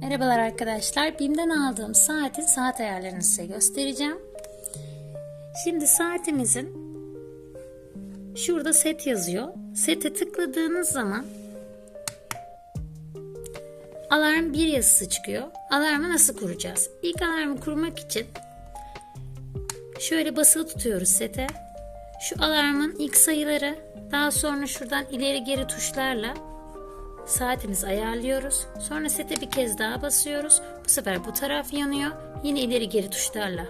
Merhabalar arkadaşlar. BİM'den aldığım saatin saat ayarlarını size göstereceğim. Şimdi saatimizin şurada set yazıyor. Sete tıkladığınız zaman alarm bir yazısı çıkıyor. Alarmı nasıl kuracağız? İlk alarmı kurmak için şöyle basılı tutuyoruz sete. Şu alarmın ilk sayıları daha sonra şuradan ileri geri tuşlarla saatimizi ayarlıyoruz. Sonra sete bir kez daha basıyoruz. Bu sefer bu taraf yanıyor. Yine ileri geri tuşlarla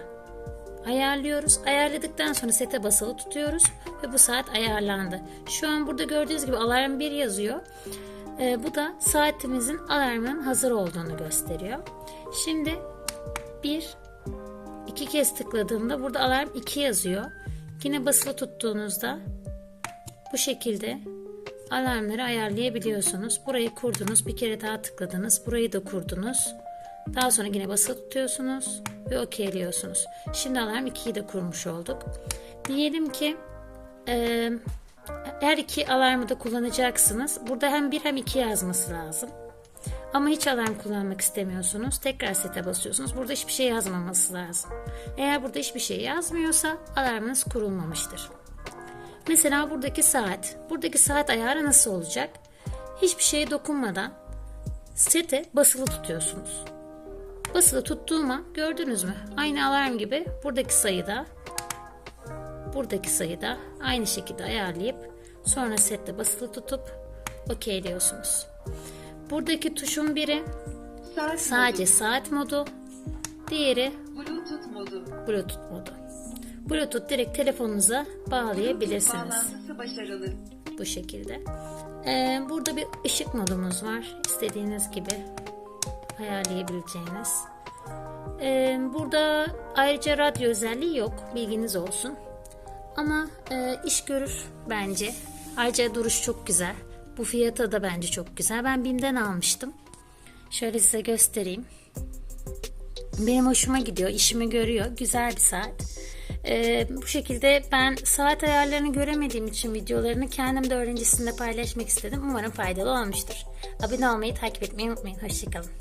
ayarlıyoruz. Ayarladıktan sonra sete basılı tutuyoruz ve bu saat ayarlandı. Şu an burada gördüğünüz gibi alarm 1 yazıyor. Ee, bu da saatimizin alarmının hazır olduğunu gösteriyor. Şimdi bir iki kez tıkladığımda burada alarm 2 yazıyor. Yine basılı tuttuğunuzda bu şekilde alarmları ayarlayabiliyorsunuz. Burayı kurdunuz, bir kere daha tıkladınız, burayı da kurdunuz. Daha sonra yine basılı tutuyorsunuz ve okeyliyorsunuz. Şimdi alarm 2'yi de kurmuş olduk. Diyelim ki e, her iki alarmı da kullanacaksınız. Burada hem 1 hem 2 yazması lazım. Ama hiç alarm kullanmak istemiyorsunuz. Tekrar sete basıyorsunuz. Burada hiçbir şey yazmaması lazım. Eğer burada hiçbir şey yazmıyorsa alarmınız kurulmamıştır. Mesela buradaki saat. Buradaki saat ayarı nasıl olacak? Hiçbir şeye dokunmadan sete basılı tutuyorsunuz. Basılı tuttuğuma gördünüz mü? Aynı alarm gibi buradaki sayıda buradaki sayıda aynı şekilde ayarlayıp sonra sette basılı tutup okeyliyorsunuz. Buradaki tuşun biri Saat sadece saat modu, diğeri modu, Bluetooth modu. Bluetooth modu. Bluetooth direkt telefonunuza bağlayabilirsiniz. Başarılı. bu şekilde. Ee, burada bir ışık modumuz var. İstediğiniz gibi ayarlayabileceğiniz. Ee, burada ayrıca radyo özelliği yok. Bilginiz olsun. Ama e, iş görür bence. Ayrıca duruş çok güzel. Bu fiyata da bence çok güzel. Ben BİM'den almıştım. Şöyle size göstereyim. Benim hoşuma gidiyor. işimi görüyor. Güzel bir saat. Ee, bu şekilde ben saat ayarlarını göremediğim için videolarını kendim de öğrencisinde paylaşmak istedim. Umarım faydalı olmuştur. Abone olmayı, takip etmeyi unutmayın. Hoşçakalın.